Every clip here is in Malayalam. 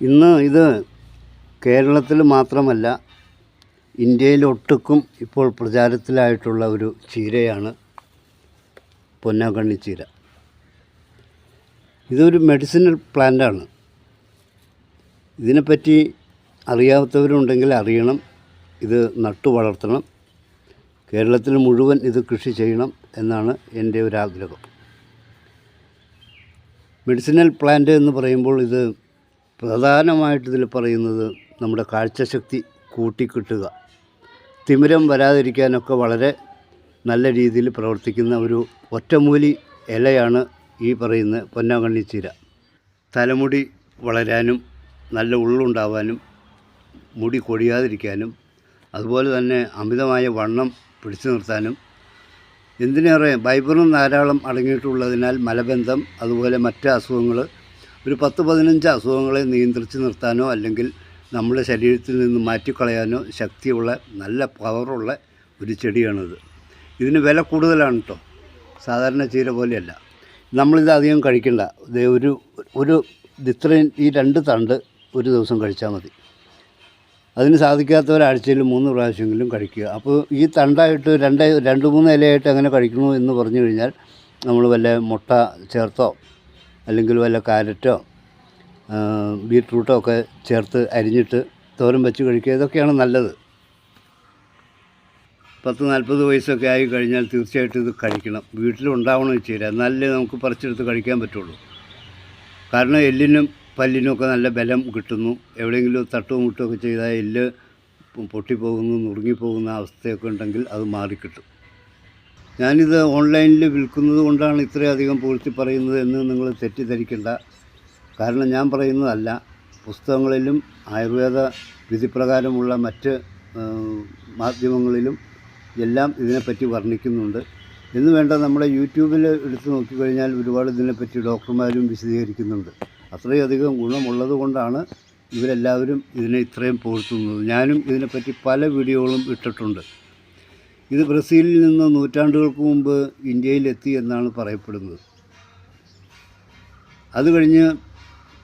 ഇന്ന് ഇത് കേരളത്തിൽ മാത്രമല്ല ഇന്ത്യയിലൊട്ടുക്കും ഇപ്പോൾ പ്രചാരത്തിലായിട്ടുള്ള ഒരു ചീരയാണ് പൊന്നാങ്കണ്ണി ചീര. ഇതൊരു മെഡിസിനൽ പ്ലാന്റാണ്. ഇതിനെപ്പറ്റി അറിയാത്തവരുണ്ടെങ്കിൽ അറിയണം ഇത് നട്ടു വളർത്തണം കേരളത്തിൽ മുഴുവൻ ഇത് കൃഷി ചെയ്യണം എന്നാണ് എന്റെ ഒരു ആഗ്രഹം മെഡിസിനൽ പ്ലാന്റ് എന്ന് പറയുമ്പോൾ ഇത് പ്രധാനമായിട്ട് ഇതിൽ പറയുന്നത് നമ്മുടെ കാഴ്ചശക്തി കൂട്ടിക്കിട്ടുക. തിമിരം വരാതിരിക്കാനൊക്കെ വളരെ നല്ല രീതിയിൽ പ്രവർത്തിക്കുന്ന ഒരു ഒറ്റമൂലി ഇലയാണ് ഈ പറയുന്ന പൊന്നാങ്കണ്ണി ചീര. തലമുടി വളരാനും നല്ല ഉള്ളുണ്ടാവാനും മുടി കൊടിയാതിരിക്കാനും അതുപോലെ തന്നെ അമിതമായ വണ്ണം പിടിച്ചു നിർത്താനും എന്തിനേറെ ഫൈബറും ധാരാളം അടങ്ങിയിട്ടുള്ളതിനാൽ മലബന്ധം അതുപോലെ മറ്റ് അസുഖങ്ങൾ ഒരു പത്ത് പതിനഞ്ച് അസുഖങ്ങളെ നിയന്ത്രിച്ച് നിർത്താനോ അല്ലെങ്കിൽ നമ്മുടെ ശരീരത്തിൽ നിന്ന് മാറ്റിക്കളയാനോ ശക്തിയുള്ള നല്ല പവറുള്ള ഒരു ചെടിയാണിത്. ഇതിന് വില കൂടുതലാണ് കേട്ടോ സാധാരണ ചീര പോലെയല്ല. നമ്മളിത് അധികം കഴിക്കണ്ട. ഒരു ഒരു ഇത് ഇത്രയും ഈ രണ്ട് തണ്ട് ഒരു ദിവസം കഴിച്ചാൽ മതി. അതിന് സാധിക്കാത്ത ഒരാഴ്ചയിൽ മൂന്ന് പ്രാവശ്യമെങ്കിലും കഴിക്കുക. അപ്പോൾ ഈ തണ്ടായിട്ട് രണ്ട് രണ്ട് മൂന്ന് ഇലയായിട്ട് അങ്ങനെ കഴിക്കണു എന്ന് പറഞ്ഞു കഴിഞ്ഞാൽ നമ്മൾ വല്ല മുട്ട ചേർത്തോ അല്ലെങ്കിൽ വല്ല കാരറ്റോ ബീട്രൂട്ടോ ഒക്കെ ചേർത്ത് അരിഞ്ഞിട്ട് തോരൻ വെച്ച് കഴിക്കുക. ഇതൊക്കെയാണ് നല്ലത്. പത്ത് നാൽപ്പത് വയസ്സൊക്കെ ആയി കഴിഞ്ഞാൽ തീർച്ചയായിട്ടും ഇത് കഴിക്കണം. വീട്ടിലുണ്ടാവണം ചീര. എന്നാലേ നമുക്ക് പറിച്ചെടുത്ത് കഴിക്കാൻ പറ്റുള്ളൂ. കാരണം എല്ലിനും പല്ലിനും ഒക്കെ നല്ല ബലം കിട്ടുന്നു. എവിടെയെങ്കിലും തട്ടും മുട്ടുമൊക്കെ ചെയ്താൽ എല്ല് പൊട്ടിപ്പോകുന്നു നുറുങ്ങിപ്പോകുന്ന അവസ്ഥയൊക്കെ ഉണ്ടെങ്കിൽ അത് മാറിക്കിട്ടും. ഞാനിത് ഓൺലൈനിൽ വിൽക്കുന്നത് കൊണ്ടാണ് ഇത്രയധികം പൂഴ്ത്തി പറയുന്നത് എന്ന് നിങ്ങൾ തെറ്റിദ്ധരിക്കേണ്ട. കാരണം ഞാൻ പറയുന്നതല്ല പുസ്തകങ്ങളിലും ആയുർവേദ വിധിപ്രകാരമുള്ള മറ്റ് മാധ്യമങ്ങളിലും എല്ലാം ഇതിനെപ്പറ്റി വർണിക്കുന്നുണ്ട്. എന്ന് വേണ്ട നമ്മുടെ യൂട്യൂബിൽ എടുത്ത് നോക്കിക്കഴിഞ്ഞാൽ ഒരുപാട് ഇതിനെപ്പറ്റി ഡോക്ടർമാരും വിശദീകരിക്കുന്നുണ്ട്. അത്രയധികം ഗുണമുള്ളത് കൊണ്ടാണ് ഇവരെല്ലാവരും ഇതിനെ ഇത്രയും പുകഴ്ത്തുന്നത് ഞാനും ഇതിനെപ്പറ്റി പല വീഡിയോകളും ഇട്ടിട്ടുണ്ട്. ഇത് ബ്രസീലിൽ നിന്ന് നൂറ്റാണ്ടുകൾക്ക് മുമ്പ് ഇന്ത്യയിലെത്തി എന്നാണ് പറയപ്പെടുന്നത്. അത് കഴിഞ്ഞ്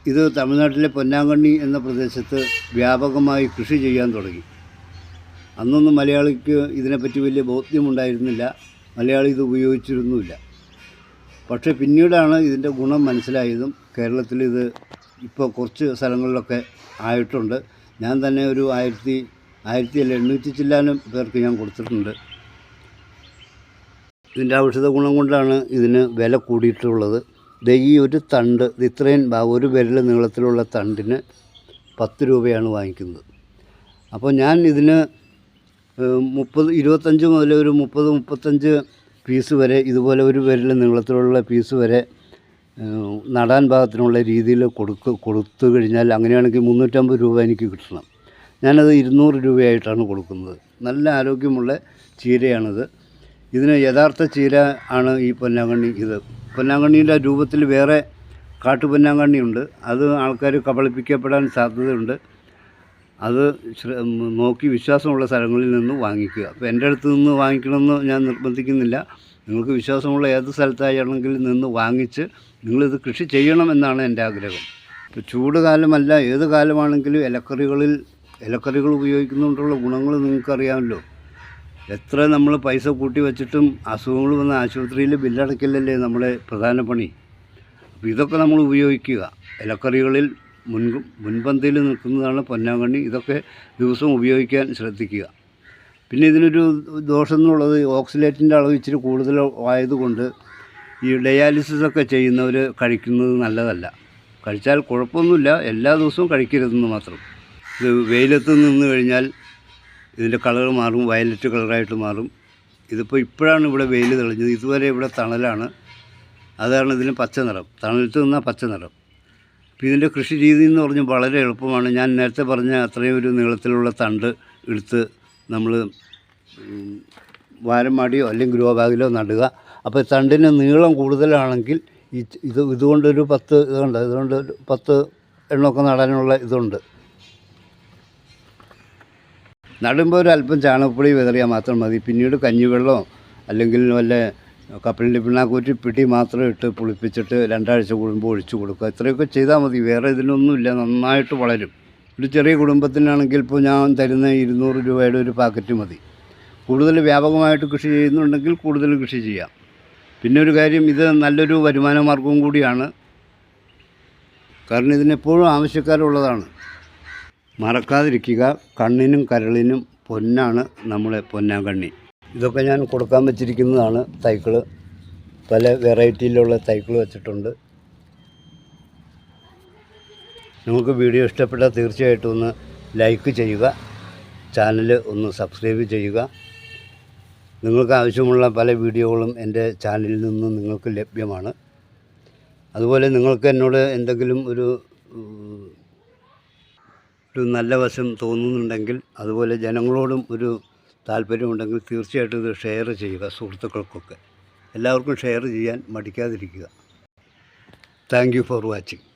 ഇത് തമിഴ്നാട്ടിലെ പൊന്നാങ്കണ്ണി എന്ന പ്രദേശത്ത് വ്യാപകമായി കൃഷി ചെയ്യാൻ തുടങ്ങി. അന്നൊന്നും മലയാളിക്ക് ഇതിനെപ്പറ്റി വലിയ ബോധ്യമുണ്ടായിരുന്നില്ല. മലയാളി ഇത് ഉപയോഗിച്ചിരുന്നുമില്ല. പക്ഷേ പിന്നീടാണ് ഇതിന്റെ ഗുണം മനസ്സിലായതും കേരളത്തിൽ ഇത് ഇപ്പോൾ കുറച്ച് സ്ഥലങ്ങളിലൊക്കെ ആയിട്ടുണ്ട്. ഞാൻ തന്നെ ഒരു ആയിരത്തി ആയിരത്തി അല്ല എണ്ണൂറ്റി ചില്ലാനും പേർക്ക് ഞാൻ കൊടുത്തിട്ടുണ്ട്. ഇതിന്റെ ഔഷധ ഗുണം കൊണ്ടാണ് ഇതിന് വില കൂടിയിട്ടുള്ളത്. ദേ ഈ ഒരു തണ്ട് ഇത് ഇത്രയും ഒരു വിരൽ നീളത്തിലുള്ള തണ്ടിന് പത്ത് രൂപയാണ് വാങ്ങിക്കുന്നത്. അപ്പോൾ ഞാൻ ഇതിന് മുപ്പത് ഇരുപത്തഞ്ച് മുതൽ ഒരു മുപ്പത് മുപ്പത്തഞ്ച് പീസ് വരെ ഇതുപോലെ ഒരു വിരൽ നീളത്തിലുള്ള പീസ് വരെ നടാൻ ഭാഗത്തിനുള്ള രീതിയിൽ കൊടുക്ക് കൊടുത്തു കഴിഞ്ഞാൽ അങ്ങനെയാണെങ്കിൽ മുന്നൂറ്റമ്പത് രൂപ എനിക്ക് കിട്ടണം. ഞാനത് ഇരുന്നൂറ് രൂപയായിട്ടാണ് കൊടുക്കുന്നത്. നല്ല ആരോഗ്യമുള്ള ചീരയാണിത്. ഇതിന് യഥാർത്ഥ ചീര ആണ് ഈ പൊന്നാങ്കണ്ണി ഇത്. പൊന്നാങ്കണ്ണീന്റെ രൂപത്തിൽ വേറെ കാട്ടുപൊന്നാങ്കണ്ണിയുണ്ട് അത് ആൾക്കാർ കബളിപ്പിക്കപ്പെടാൻ സാധ്യതയുണ്ട്. അത് നോക്കി വിശ്വാസമുള്ള സ്ഥലങ്ങളിൽ നിന്ന് വാങ്ങിക്കുക. അപ്പോൾ എന്റെ അടുത്ത് നിന്ന് വാങ്ങിക്കണമെന്ന് ഞാൻ നിർബന്ധിക്കുന്നില്ല. നിങ്ങൾക്ക് വിശ്വാസമുള്ള ഏത് സ്ഥലത്തായാണെങ്കിൽ നിന്ന് വാങ്ങിച്ച് നിങ്ങളിത് കൃഷി ചെയ്യണമെന്നാണ് എന്റെ ആഗ്രഹം. ഇപ്പോൾ ചൂട് കാലമല്ല ഏത് കാലമാണെങ്കിലും ഇലക്കറികളിൽ ഇലക്കറികൾ ഉപയോഗിക്കുന്നതുകൊണ്ടുള്ള ഗുണങ്ങൾ നിങ്ങൾക്കറിയാമല്ലോ. എത്ര നമ്മൾ പൈസ കൂട്ടി വെച്ചിട്ടും അസുഖങ്ങൾ വന്ന ആശുപത്രിയിൽ ബില്ലടക്കില്ലല്ലേ നമ്മുടെ പ്രധാന പണി. അപ്പോൾ ഇതൊക്കെ നമ്മൾ ഉപയോഗിക്കുക. ഇലക്കറികളിൽ മുൻ മുൻപന്തിയിൽ നിൽക്കുന്നതാണ് പൊന്നാങ്കണ്ണി. ഇതൊക്കെ ദിവസവും ഉപയോഗിക്കാൻ ശ്രദ്ധിക്കുക. പിന്നെ ഇതിനൊരു ദോഷം എന്നുള്ളത് ഓക്സിലേറ്റിന്റെ അളവ് ഇച്ചിരി കൂടുതൽ ആയതുകൊണ്ട് ഈ ഡയാലിസിസ് ഒക്കെ ചെയ്യുന്നവർ കഴിക്കുന്നത് നല്ലതല്ല. കഴിച്ചാൽ കുഴപ്പമൊന്നുമില്ല. എല്ലാ ദിവസവും കഴിക്കരുതെന്ന് മാത്രം. ഇത് വെയിലത്ത് നിന്ന് കഴിഞ്ഞാൽ ഇതിന്റെ കളർ മാറും വയലറ്റ് കളറായിട്ട് മാറും. ഇതിപ്പോൾ ഇപ്പോഴാണ് ഇവിടെ വെയിൽ തെളിഞ്ഞത്. ഇതുവരെ ഇവിടെ തണലാണ്. അതാണ് ഇതിന് പച്ച നിറം. തണലത്ത് നിന്നാൽ പച്ച നിറം. അപ്പോൾ ഇതിന്റെ കൃഷി രീതി എന്ന് പറഞ്ഞാൽ വളരെ എളുപ്പമാണ്. ഞാൻ നേരത്തെ പറഞ്ഞ അത്രയും ഒരു നീളത്തിലുള്ള തണ്ട് എടുത്ത് നമ്മൾ വാരമാടിയോ അല്ലെങ്കിൽ ഗ്രോ ബാഗിലോ നടുക. അപ്പോൾ തണ്ടിന് നീളം കൂടുതലാണെങ്കിൽ ഈ ഇത് ഇതുകൊണ്ടൊരു പത്ത് ഇതുണ്ട്. ഇതുകൊണ്ട് പത്ത് എണ്ണമൊക്കെ നടാനുള്ള ഇതുണ്ട്. നടുമ്പോൾ ഒരു അല്പം ചാണകപ്പൊടി വിതറിയാൽ മാത്രം മതി. പിന്നീട് കഞ്ഞിവെള്ളമോ അല്ലെങ്കിൽ വല്ല കപ്പലിന്റെ പിണ്ണാക്കൂറ്റി പിടി മാത്രം ഇട്ട് പുളിപ്പിച്ചിട്ട് രണ്ടാഴ്ച കൂടുമ്പോൾ ഒഴിച്ചു കൊടുക്കുക. ഇത്രയൊക്കെ ചെയ്താൽ മതി. വേറെ ഇതിനൊന്നുമില്ല. നന്നായിട്ട് വളരും. ഒരു ചെറിയ കുടുംബത്തിനാണെങ്കിൽ ഇപ്പോൾ ഞാൻ തരുന്ന ഇരുന്നൂറ് രൂപയുടെ ഒരു പാക്കറ്റ് മതി. കൂടുതൽ വ്യാപകമായിട്ട് കൃഷി ചെയ്യുന്നുണ്ടെങ്കിൽ കൂടുതൽ കൃഷി ചെയ്യാം. പിന്നെ ഒരു കാര്യം ഇത് നല്ലൊരു വരുമാന മാർഗവും കൂടിയാണ്. കാരണം ഇതിനെപ്പോഴും ആവശ്യക്കാരുള്ളതാണ്. മറക്കാതിരിക്കുക. കണ്ണിനും കരളിനും പൊന്നാണ് നമ്മളെ പൊന്നാങ്കണ്ണി ഇതൊക്കെ ഞാൻ കൊടുക്കാൻ വെച്ചിരിക്കുന്നതാണ് തൈക്കൾ പല വെറൈറ്റിയിലുള്ള തൈക്കൾ വെച്ചിട്ടുണ്ട്. നിങ്ങൾക്ക് വീഡിയോ ഇഷ്ടപ്പെട്ടാൽ തീർച്ചയായിട്ടും ഒന്ന് ലൈക്ക് ചെയ്യുക. ചാനൽ ഒന്ന് സബ്സ്ക്രൈബ് ചെയ്യുക. നിങ്ങൾക്ക് ആവശ്യമുള്ള പല വീഡിയോകളും എന്റെ ചാനലിൽ നിന്ന് നിങ്ങൾക്ക് ലഭ്യമാണ്. അതുപോലെ നിങ്ങൾക്ക് എന്നോട് എന്തെങ്കിലും ഒരു ഒരു നല്ല വശം തോന്നുന്നുണ്ടെങ്കിൽ അതുപോലെ ജനങ്ങളോടും ഒരു താല്പര്യമുണ്ടെങ്കിൽ തീർച്ചയായിട്ടും ഇത് ഷെയർ ചെയ്യുക സുഹൃത്തുക്കൾക്കൊക്കെ. എല്ലാവർക്കും ഷെയർ ചെയ്യാൻ മടിക്കാതിരിക്കുക. Thank for watching